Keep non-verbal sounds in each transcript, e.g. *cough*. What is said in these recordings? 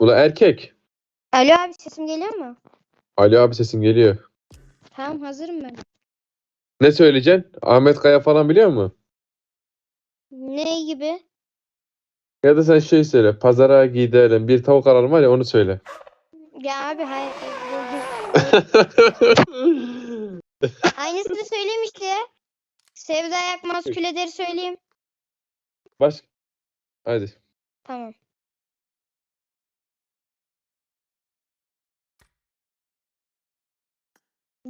Bu da erkek. Alo abi sesim geliyor mu? Ali abi sesin geliyor. Tamam hazırım ben. Ne söyleyeceksin? Ahmet Kaya falan biliyor musun? Ne gibi? Ya da sen şey söyle. Pazara gidelim. Bir tavuk alalım var ya onu söyle. Ya abi hayır. *laughs* Aynısını ya. Sevda yakmaz küleleri söyleyeyim. Baş. Hadi. Tamam.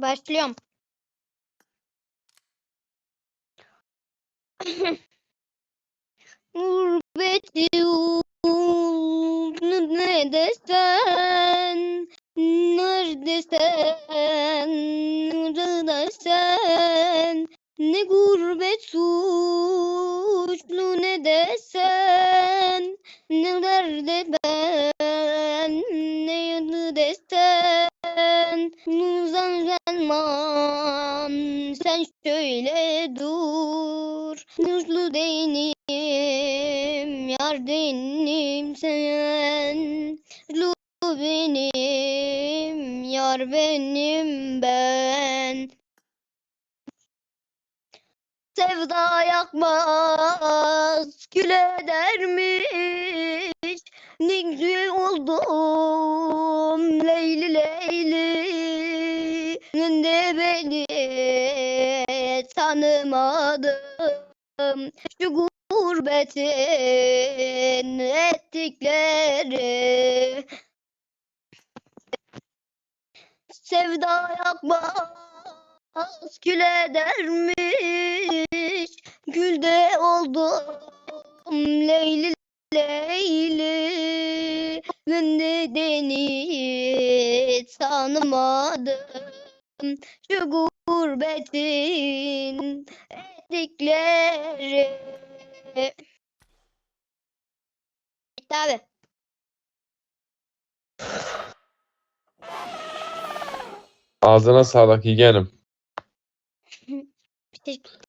Başlıyorum. Gurbet yolunu ne desen Neredesen Neredesen Ne gurbet suçlu ne desen Nelerde ben Ne yanı desen Nuzan gelmem Sen şöyle dur. Nuzlu değilim Yar değilim sen. Nuzlu benim Yar benim ben. Sevda yakmaz Kül edermiş. Ne güzel oldum Beni tanımadım. Şu gurbetin ettikleri. Sevda yakmaz kül edermiş. Gülde oldum Leyli Leyli. Nedeni tanımadım Şu gurbetin ettikleri Bitti abi. Ağzına sağlık yeğenim. *laughs* Teşekkür